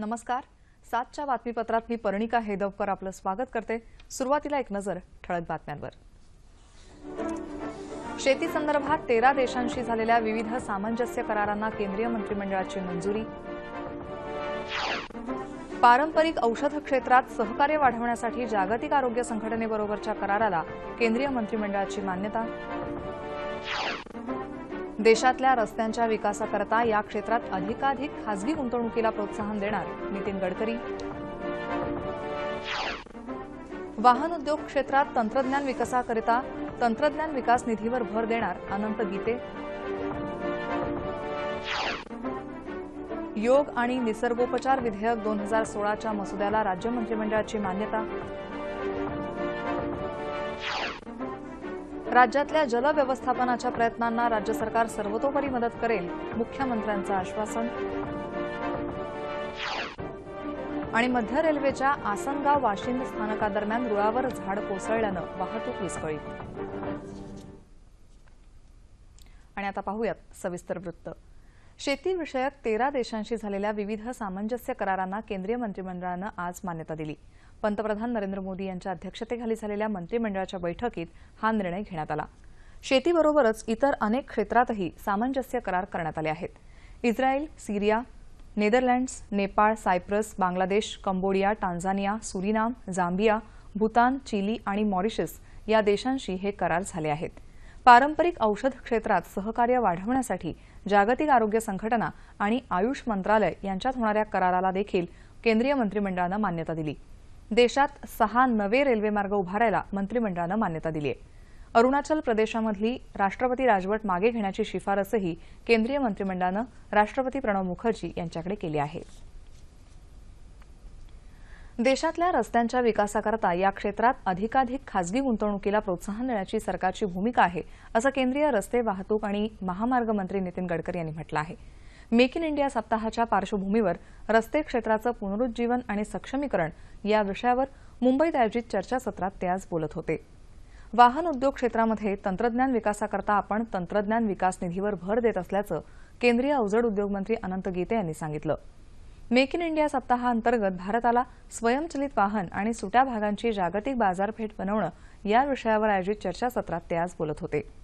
नमस्कार. सातच्या बातमीपत्रात मी पर्णिका हेदवकर आपलं स्वागत करते. सुरुवातीला एक नजर ठळक बातम्यांवर. शेती संदर्भात तेरा देशांशी झालेल्या विविध सामंजस्य करारांना केंद्रीय मंत्रिमंडळाची मंजुरी. पारंपरिक औषध क्षेत्रात सहकार्य वाढवण्यासाठी जागतिक आरोग्य संघटनेबरोबरच्या कराराला केंद्रीय मंत्रिमंडळाची मान्यता. देशातल्या रस्त्यांच्या विकासाकरता या क्षेत्रात अधिकाधिक खासगी गुंतवणुकीला प्रोत्साहन देणार नितीन गडकरी. वाहन उद्योग क्षेत्रात तंत्रज्ञान विकासाकरिता तंत्रज्ञान विकास निधीवर भर देणार अनंत गीते. योग आणि निसर्गोपचार विधेयक दोन हजार सोळाच्या मसुद्याला राज्य मंत्रिमंडळाची मान्यता. राज्यातल्या जल व्यवस्थापनाच्या प्रयत्नांना राज्य सरकार सर्वतोपरी मदत करेल मुख्यमंत्र्यांचं आश्वासन. आणि मध्य रेल्वेच्या आसनगाव वाशिंद स्थानकादरम्यान रुळावर झाड कोसळल्यानं वाहतूक विस्कळीत. आणि आता पाहूयात सविस्तर वृत्त. शेतीविषयक तेरा देशांशी झालेल्या विविध सामंजस्य करारांना केंद्रीय मंत्रिमंडळानं आज मान्यता दिली. पंतप्रधान नरेंद्र मोदी यांच्या अध्यक्षतेखाली झालेल्या मंत्रिमंडळाच्या बैठकीत हा निर्णय घेण्यात आला. शेतीबरोबरच इतर अनेक क्षेत्रातही सामंजस्य करार करण्यात आले आहेत. Israel Syria Netherlands Nepal Cyprus Bangladesh Cambodia Tanzania Suriname Zambia Bhutan Chile आणि मॉरिशस या देशांशी हे करार झाले आहेत. पारंपरिक औषध क्षेत्रात सहकार्य वाढवण्यासाठी जागतिक आरोग्य संघटना आणि आयुष मंत्रालय यांच्यात होणाऱ्या कराराला देखील केंद्रीय मंत्रिमंडळानं मान्यता दिली. देशात सहा नवे रेल्वेमार्ग उभारायला मंत्रिमंडळानं मान्यता दिली आहे अरुणाचल प्रदेशामधली राष्ट्रपती राजवट मागे घेण्याची शिफारसही केंद्रीय मंत्रिमंडळानं राष्ट्रपती प्रणव मुखर्जी यांच्याकडे केली आहे. देशातल्या रस्त्यांच्या विकासाकरता या क्षेत्रात अधिकाधिक खासगी गुंतवणुकीला प्रोत्साहन देण्याची सरकारची भूमिका आहे असं केंद्रीय रस्ते वाहतूक आणि महामार्ग मंत्री नितीन गडकरी यांनी म्हटलं आहे. मेक इन इंडिया सप्ताहाच्या पार्श्वभूमीवर रस्ते क्षेत्राचं पुनरुज्जीवन आणि सक्षमीकरण या विषयावर मुंबईत आयोजित चर्चासत्रात ते आज बोलत होते. वाहन उद्योग क्षेत्रामध्ये तंत्रज्ञान विकासाकरता आपण तंत्रज्ञान विकास निधीवर भर देत असल्याचं केंद्रीय अवजड उद्योगमंत्री अनंत गीते यांनी सांगितलं. मेक इन इंडिया सप्ताहाअंतर्गत भारताला स्वयंचलित वाहन आणि सुट्या भागांची जागतिक बाजारपेठ बनवणं या विषयावर आयोजित चर्चासत्रात ते आज बोलत होते.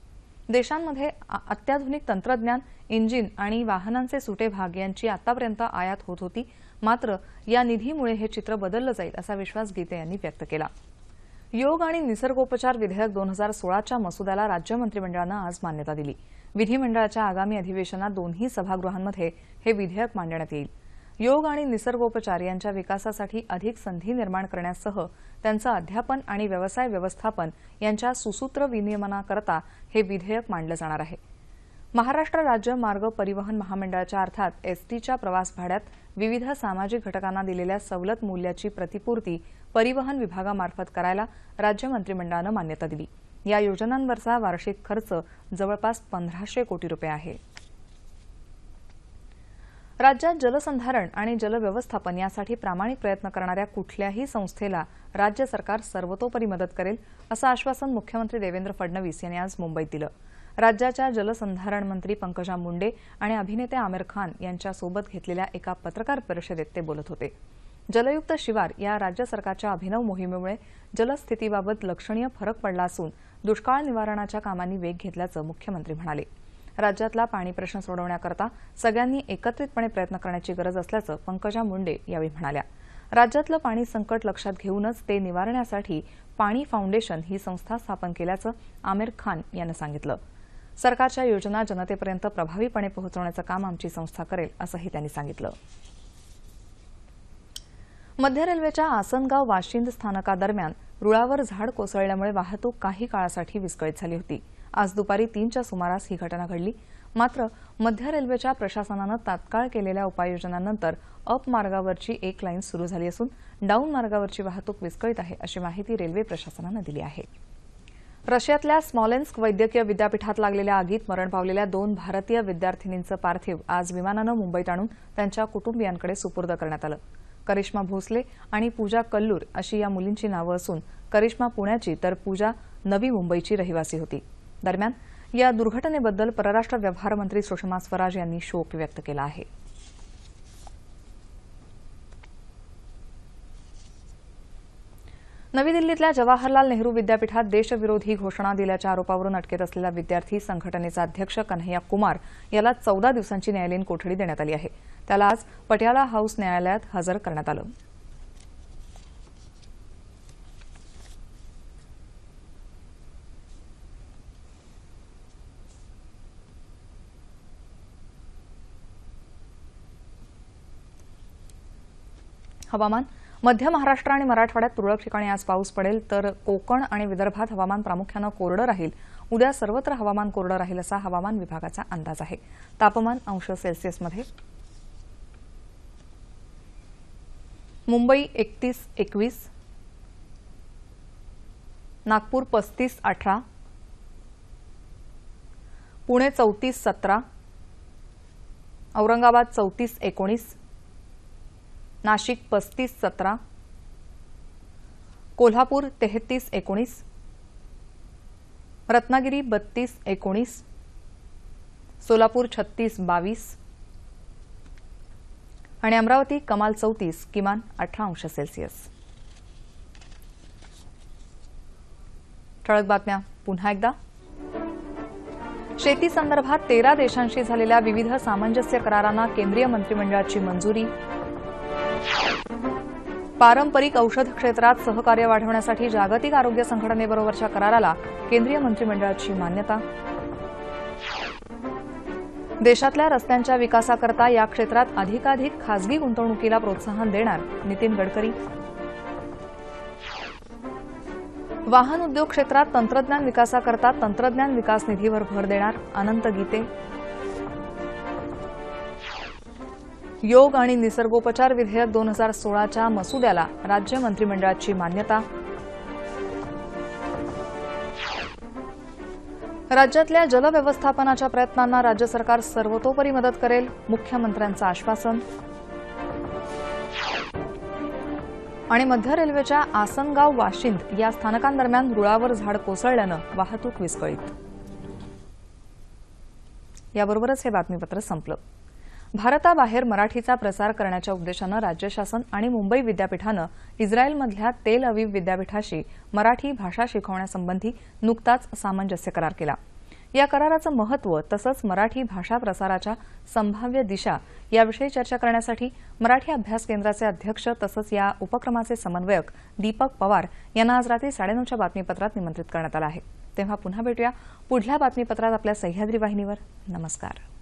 देशांमध्ये अत्याधुनिक तंत्रज्ञान इंजिन आणि वाहनांचे सुटे भाग यांची आतापर्यंत आयात होत होती. मात्र या निधीमुळे हे चित्र बदललं जाईल असा विश्वास गीते यांनी व्यक्त केला. योग आणि निसर्गोपचार विधेयक दोन हजार सोळाच्या मसुद्याला राज्य मंत्रिमंडळानं आज मान्यता दिली. विधिमंडळाच्या आगामी अधिवेशनात दोन्ही सभागृहांमध्ये हे विधेयक मांडण्यात येईल. योग आणि निसर्गोपचार यांच्या विकासासाठी अधिक संधी निर्माण करण्यासह त्यांचं अध्यापन आणि व्यवसाय व्यवस्थापन यांच्या सुसूत्र विनियमनाकरता हे विधेयक मांडलं जाणार आहे. महाराष्ट्र राज्य मार्ग परिवहन महामंडळाच्या अर्थात एसटीच्या प्रवास भाड्यात विविध सामाजिक घटकांना दिलेल्या सवलत मूल्याची प्रतिपूर्ती परिवहन विभागामार्फत करायला राज्य मंत्रिमंडळानं मान्यता दिली. या योजनांवरचा वार्षिक खर्च जवळपास पंधराशे कोटी रुपये आहे. राज्यात जलसंधारण आणि जलव्यवस्थापन यासाठी प्रामाणिक प्रयत्न करणाऱ्या कुठल्याही संस्थेला राज्य सरकार सर्वतोपरी मदत करेल असं आश्वासन मुख्यमंत्री देवेंद्र फडणवीस यांनी आज मुंबईत दिलं. राज्याच्या जलसंधारण मंत्री पंकजा मुंडे आणि अभिनेते आमिर खान यांच्यासोबत घेतलेल्या एका पत्रकार परिषदेत ते बोलत होते. जलयुक्त शिवार या राज्य सरकारच्या अभिनव मोहिमेमुळे जलस्थितीबाबत लक्षणीय फरक पडला असून दुष्काळ निवारणाच्या कामांनी वेग घेतल्याचं मुख्यमंत्री म्हणाले. राज्यातला पाणी प्रश्न सोडवण्याकरता सगळ्यांनी एकत्रितपणे प्रयत्न करण्याची गरज असल्याचं पंकजा मुंडे यावेळी म्हणाल्या. राज्यातलं पाणी संकट लक्षात घेऊनच ते निवारण्यासाठी पाणी फाउंडेशन ही संस्था स्थापन केल्याचं आमिर खान यांनी सांगितलं. सरकारच्या योजना जनतेपर्यंत प्रभावीपणे पोहोचवण्याचं काम आमची संस्था करेल असंही त्यांनी सांगितलं. मध्य रेल्वेच्या आसनगाव वाशिंद स्थानकादरम्यान रुळावर झाड कोसळल्यामुळे वाहतूक काही काळासाठी विस्कळीत झाली होती. आज दुपारी तीनच्या सुमारास ही घटना घडली. मात्र मध्य रेल्वेच्या प्रशासनानं तात्काळ केलेल्या उपाययोजनांनंतर अप मार्गावरची एक लाईन सुरू झाली असून डाऊन मार्गावरची वाहतूक विस्कळीत आहे अशी माहिती रेल्वे प्रशासनानं दिली आहे. रशियातल्या स्मॉलेन्स्क वैद्यकीय विद्यापीठात लागलेल्या आगीत मरण पावलेल्या दोन भारतीय विद्यार्थिनींचं पार्थिव आज विमानानं मुंबईत आणून त्यांच्या कुटुंबियांकडे सुपूर्द करण्यात आलं. करिश्मा भोसले आणि पूजा कल्लूर अशी या मुलींची नावं असून करिश्मा पुण्याची तर पूजा नवी मुंबईची रहिवासी होती. दरम्यान या दुर्घटनेबद्दल परराष्ट्र व्यवहार मंत्री सुषमा स्वराज यांनी शोक व्यक्त केला आहे. नवी दिल्लीतल्या जवाहरलाल नेहरू विद्यापीठात देशविरोधी घोषणा दिल्याच्या आरोपावरून अटकेत असलेल्या विद्यार्थी संघटनेचा अध्यक्ष कन्हैया कुमार याला चौदा दिवसांची न्यायालयीन कोठडी देण्यात आली आहे. त्याला आज पटियाला हाऊस न्यायालयात हजर करण्यात आलं. हवामान. मध्य महाराष्ट्र आणि मराठवाड्यात तुरळक ठिकाणी आज पाऊस पडेल तर कोकण आणि विदर्भात हवामान प्रामुख्यानं कोरडं राहील. उद्या सर्वत्र हवामान कोरडं राहील असा हवामान विभागाचा अंदाज आहे. तापमान अंश सेल्सिअसमध्ये. मुंबई एकतीस एकवीस. नागपूर पस्तीस अठरा. पुणे चौतीस सतरा. औरंगाबाद चौतीस एकोणीस. नाशिक पस्तीस सतरा. कोल्हापूर तेहतीस एकोणीस. रत्नागिरी बत्तीस एकोणीस. सोलापूर छत्तीस बावीस. आणि अमरावती कमाल चौतीस किमान अठरा अंश सेल्सिअस. ठळक बातम्या. पुन्हा एकदा. शेती संदर्भात तेरा देशांशी झालेल्या विविध सामंजस्य करारांना केंद्रीय मंत्रिमंडळाची मंजुरी. पारंपरिक औषध क्षेत्रात सहकार्य वाढवण्यासाठी जागतिक आरोग्य संघटनेबरोबरच्या कराराला केंद्रीय मंत्रिमंडळाची मान्यता. देशातल्या रस्त्यांच्या विकासाकरता या क्षेत्रात अधिकाधिक खासगी गुंतवणुकीला प्रोत्साहन देणार नितीन गडकरी. वाहन उद्योग क्षेत्रात तंत्रज्ञान विकासाकरता तंत्रज्ञान विकास निधीवर भर देणार अनंत गीते. योग आणि निसर्गोपचार विधेयक दोन हजार सोळाच्या मसुद्याला राज्य मंत्रिमंडळाची मान्यता. राज्यातल्या जलव्यवस्थापनाच्या प्रयत्नांना राज्य सरकार सर्वतोपरी मदत करेल मुख्यमंत्र्यांचं आश्वासन. आणि मध्य रेल्वेच्या आसनगाव वाशिंद या स्थानकांदरम्यान रुळावर झाड कोसळल्यानं वाहतूक विस्कळीत. याबरोबरच हे बातमीपत्र संपलं. भारताबाहेर मराठीचा प्रसार करण्याच्या उद्देशानं राज्य शासन आणि मुंबई विद्यापीठानं इस्रायलमधल्या तेल अवीव विद्यापीठाशी मराठी भाषा शिकवण्यासंबंधी नुकताच सामंजस्य करार केला. या कराराचं महत्त्व तसंच मराठी भाषा प्रसाराच्या संभाव्य दिशा याविषयी चर्चा करण्यासाठी मराठी अभ्यास केंद्राचे अध्यक्ष तसंच या उपक्रमाचे समन्वयक दीपक पवार यांना आज रात्री साडेनऊच्या बातमीपत्रात निमंत्रित करण्यात आलं आहे. तेव्हा पुन्हा भेटूया पुढल्या बातमीपत्रात आपल्या सह्याद्री वाहिनीवर. नमस्कार.